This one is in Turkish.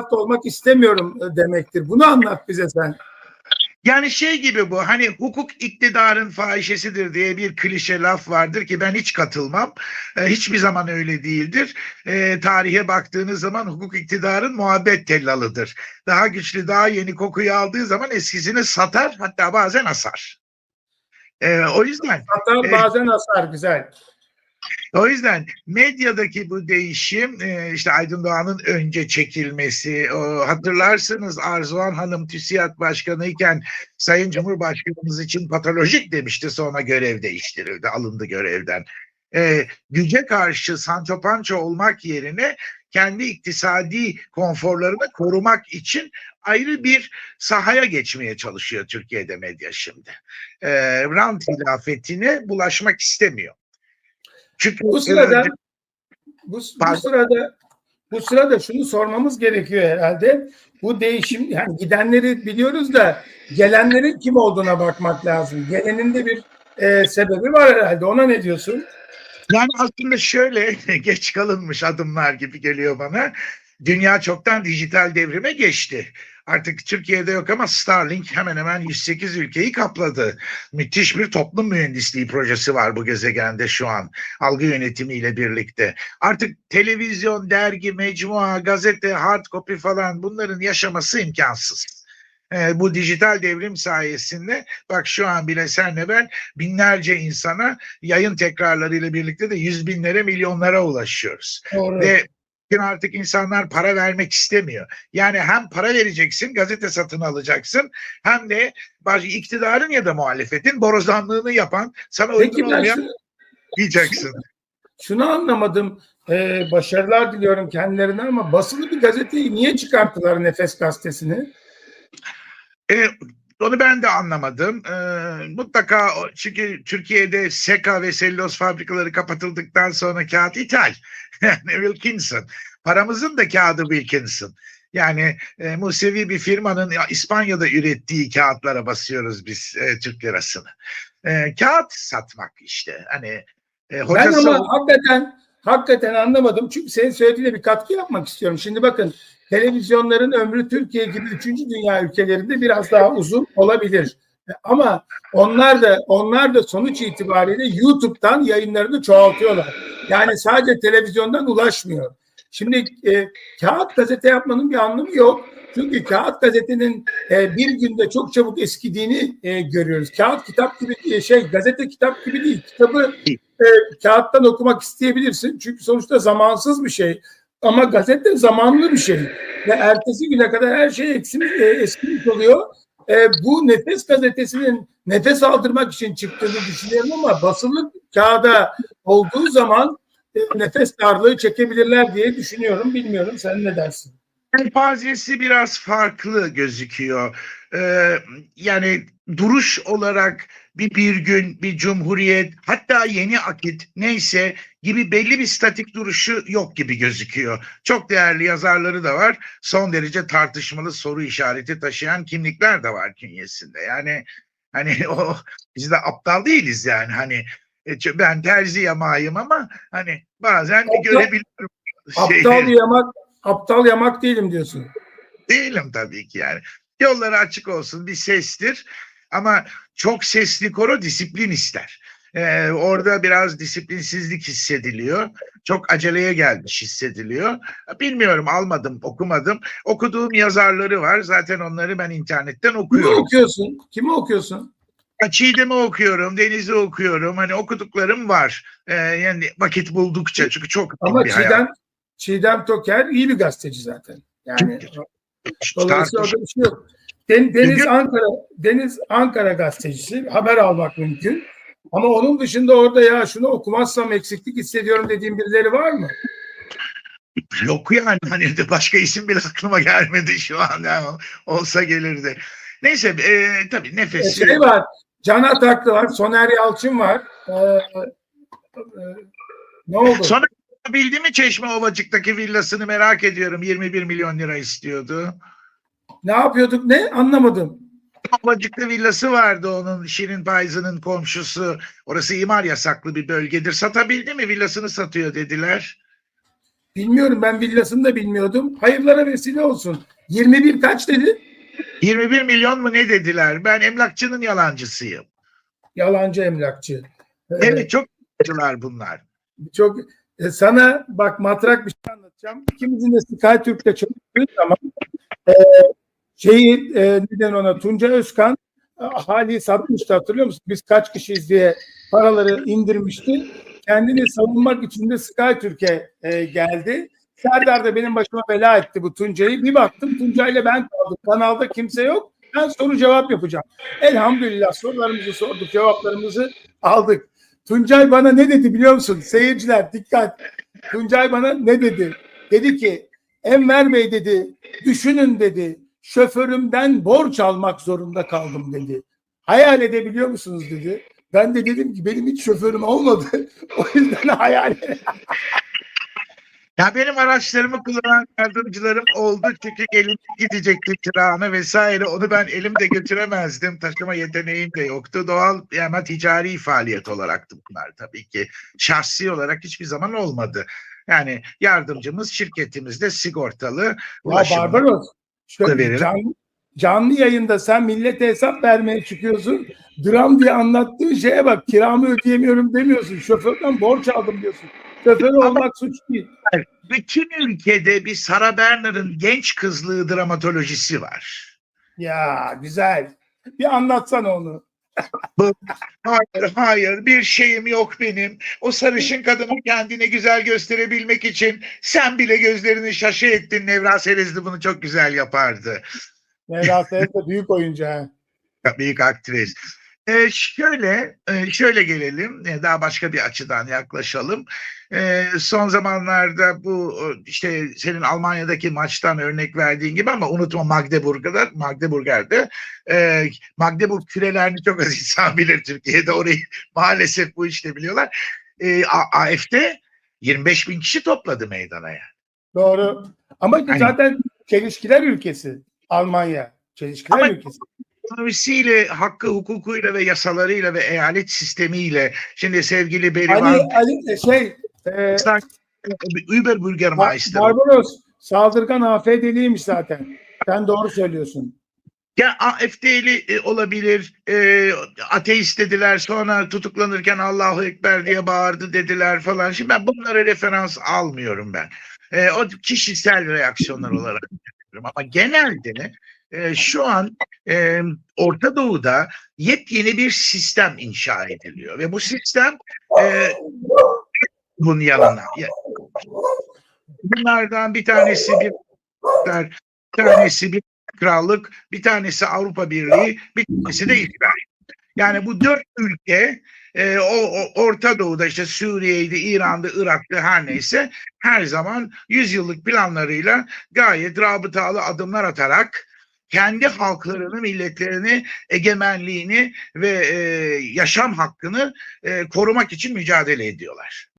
tarafta olmak istemiyorum e, demektir. Bunu anlat bize sen. Yani şey gibi bu hani hukuk iktidarın fahişesidir diye bir klişe laf vardır ki ben hiç katılmam. E, hiçbir zaman öyle değildir. E, tarihe baktığınız zaman hukuk iktidarın muhabbet tellalıdır. Daha güçlü daha yeni kokuyu aldığı zaman eskisini satar hatta bazen asar. E, o yüzden Hatta Evet. bazen asar güzel. O yüzden medyadaki bu değişim e, işte Aydın Doğan'ın önce çekilmesi hatırlarsınız Arzuhan Hanım TÜSİAD Başkanı iken Sayın Cumhurbaşkanımız için patolojik demişti sonra görev değiştirildi alındı görevden. E, güce karşı Sancho Pancho olmak yerine kendi iktisadi konforlarını korumak için ayrı bir sahaya geçmeye çalışıyor Türkiye'de medya şimdi. E, rant hilafetine bulaşmak istemiyor. Çünkü Bu sırada bu, bu sırada bu sırada şunu sormamız gerekiyor herhalde. Bu değişim yani gidenleri biliyoruz da gelenlerin kim olduğuna bakmak lazım. Gelenin de bir e, sebebi var herhalde. Ona ne diyorsun? Yani aslında şöyle geç kalınmış adımlar gibi geliyor bana. Dünya çoktan dijital devrime geçti. Artık Türkiye'de yok ama Starlink hemen hemen 108 ülkeyi kapladı. Müthiş bir toplum mühendisliği projesi var bu gezegende şu an. Algı yönetimiyle birlikte. Artık televizyon, dergi, mecmua, gazete, hard copy falan bunların yaşaması imkansız. Ee, bu dijital devrim sayesinde bak şu an bile senle ben binlerce insana yayın tekrarlarıyla birlikte de yüz binlere milyonlara ulaşıyoruz. Doğru. Ve bugün artık insanlar para vermek istemiyor. Yani hem para vereceksin, gazete satın alacaksın hem de baş- iktidarın ya da muhalefetin borazanlığını yapan sana uygun olmayan şu, diyeceksin. şunu anlamadım. E, başarılar diliyorum kendilerine ama basılı bir gazeteyi niye çıkarttılar Nefes gazetesini? E, onu ben de anlamadım. E, mutlaka çünkü Türkiye'de seka ve selüloz fabrikaları kapatıldıktan sonra kağıt ithal. Yani Wilkinson. Paramızın da kağıdı Wilkinson. Yani e, Musevi bir firmanın ya, İspanya'da ürettiği kağıtlara basıyoruz biz e, Türk lirasını. E, kağıt satmak işte. Hani e, Ben hocası ama hakikaten hakikaten anlamadım. Çünkü senin söylediğine bir katkı yapmak istiyorum. Şimdi bakın televizyonların ömrü Türkiye gibi üçüncü dünya ülkelerinde biraz daha uzun olabilir. Ama onlar da onlar da sonuç itibariyle YouTube'dan yayınlarını çoğaltıyorlar. Yani sadece televizyondan ulaşmıyor. Şimdi e, kağıt gazete yapmanın bir anlamı yok. Çünkü kağıt gazetenin e, bir günde çok çabuk eskidiğini e, görüyoruz. Kağıt kitap gibi e, şey gazete kitap gibi değil. Kitabı e, kağıttan okumak isteyebilirsin. Çünkü sonuçta zamansız bir şey. Ama gazete zamanlı bir şey. Ve ertesi güne kadar her şey eksimiş, e, eskimiş oluyor. E, bu Nefes gazetesinin nefes aldırmak için çıktığını düşünüyorum ama basılı kağıda olduğu zaman e, nefes darlığı çekebilirler diye düşünüyorum. Bilmiyorum sen ne dersin? Elpazesi biraz farklı gözüküyor. Ee, yani duruş olarak bir bir gün, bir cumhuriyet, hatta yeni akit neyse gibi belli bir statik duruşu yok gibi gözüküyor. Çok değerli yazarları da var. Son derece tartışmalı soru işareti taşıyan kimlikler de var künyesinde. Yani hani o biz de aptal değiliz yani hani e, ben terzi yamayım ama hani bazen Aptal- görebiliyorum. Aptal şeyleri. yamak, aptal yamak değilim diyorsun. Değilim tabii ki yani. Yolları açık olsun bir sestir ama çok sesli koro disiplin ister. Ee, orada biraz disiplinsizlik hissediliyor. Çok aceleye gelmiş hissediliyor. Bilmiyorum almadım okumadım. Okuduğum yazarları var. Zaten onları ben internetten Kimi okuyorum. okuyorsun? Kimi okuyorsun? Çiğdem'i okuyorum, Deniz'i okuyorum. Hani okuduklarım var. Ee, yani vakit buldukça çünkü çok Ama bir hayat. Çiğdem, Toker iyi bir gazeteci zaten. Yani dolayısıyla orada bir şey yok. Den- Deniz Ankara Deniz Ankara gazetecisi haber almak mümkün. Ama onun dışında orada ya şunu okumazsam eksiklik hissediyorum dediğim birileri var mı? Yok yani hani de başka isim bile aklıma gelmedi şu an yani olsa gelirdi. Neyse e, tabii E, nefesi şey var. Can Ataklı var. Soner Yalçın var. Ee, e, ne oldu? Sonra bildi mi Çeşme Ovacık'taki villasını merak ediyorum 21 milyon lira istiyordu. Ne yapıyorduk? Ne? Anlamadım. Ovacık'ta villası vardı onun Şirin Payzı'nın komşusu. Orası imar yasaklı bir bölgedir. Satabildi mi villasını satıyor dediler. Bilmiyorum ben villasını da bilmiyordum. Hayırlara vesile olsun. 21 kaç dedi? 21 milyon mu ne dediler? Ben emlakçının yalancısıyım. Yalancı emlakçı. Ee, Evet çok yalancılar bunlar. Çok e, sana bak matrak bir şey anlatacağım. İkimizin de SkyTürk'te çalıştığımız zaman e, şeyi e, neden ona Tunca Özkan e, hali satmıştı hatırlıyor musun? Biz kaç kişiyiz diye paraları indirmişti. Kendini savunmak için de SkyTürk'e e, geldi. Serdar da benim başıma bela etti bu Tuncay'ı. Bir baktım Tunca ile ben kaldım. Kanalda kimse yok. Ben soru cevap yapacağım. Elhamdülillah sorularımızı sorduk, cevaplarımızı aldık. Tuncay bana ne dedi biliyor musun? Seyirciler dikkat. Tuncay bana ne dedi? Dedi ki Enver Bey dedi düşünün dedi şoförümden borç almak zorunda kaldım dedi. Hayal edebiliyor musunuz dedi. Ben de dedim ki benim hiç şoförüm olmadı. o yüzden hayal Ya benim araçlarımı kullanan yardımcılarım oldu çünkü elimde gidecekti kirana vesaire. Onu ben elimde götüremezdim. Taşıma yeteneğim de yoktu. Doğal ama ticari faaliyet olaraktı bunlar tabii ki. Şahsi olarak hiçbir zaman olmadı. Yani yardımcımız şirketimizde sigortalı. Ya. Barbaros şöyle canlı, canlı yayında sen millete hesap vermeye çıkıyorsun. Dram diye anlattığın şeye bak kiramı ödeyemiyorum demiyorsun. Şoförden borç aldım diyorsun. Şoför olmak suç değil. Bütün ülkede bir Sarah Bernard'ın genç kızlığı dramatolojisi var. Ya güzel. Bir anlatsana onu. Hayır hayır bir şeyim yok benim. O sarışın kadını kendine güzel gösterebilmek için sen bile gözlerini şaşı ettin. Nevra Serezli bunu çok güzel yapardı. Nevra Seyret de büyük oyuncu ha. Büyük aktris. Ee, şöyle e, şöyle gelelim e, daha başka bir açıdan yaklaşalım. Ee, son zamanlarda bu e, işte senin Almanya'daki maçtan örnek verdiğin gibi ama unutma Magdeburg'da Magdeburger'de e, Magdeburg kürelerini çok az insan bilir Türkiye'de orayı maalesef bu işte biliyorlar. E, AF'de 25 bin kişi topladı meydana yani. Doğru. Ama Aynen. zaten çelişkiler ülkesi. Almanya. Çelişkiler Ama- ülkesi. Ekonomisiyle, hakkı, hukukuyla ve yasalarıyla ve eyalet sistemiyle şimdi sevgili Berivan Ali, Ali şey e, Überbürgermeister Barbaros saldırgan AFD'liymiş zaten. Sen doğru söylüyorsun. Ya AFD'li e, olabilir, e, ateist dediler sonra tutuklanırken Allahu Ekber diye bağırdı dediler falan. Şimdi ben bunlara referans almıyorum ben. E, o kişisel reaksiyonlar olarak. Ama genelde e, şu an e, Orta Doğu'da yepyeni bir sistem inşa ediliyor. Ve bu sistem e, bunun yanına. Ya- Bunlardan bir tanesi bir bir tanesi bir krallık, bir tanesi Avrupa Birliği, bir tanesi de İsrail. Yani bu dört ülke e, o, o Orta Doğu'da işte Suriye'ydi, İran'dı, Irak'tı her neyse her zaman yüzyıllık planlarıyla gayet rabıtalı adımlar atarak kendi halklarını, milletlerini, egemenliğini ve e, yaşam hakkını e, korumak için mücadele ediyorlar.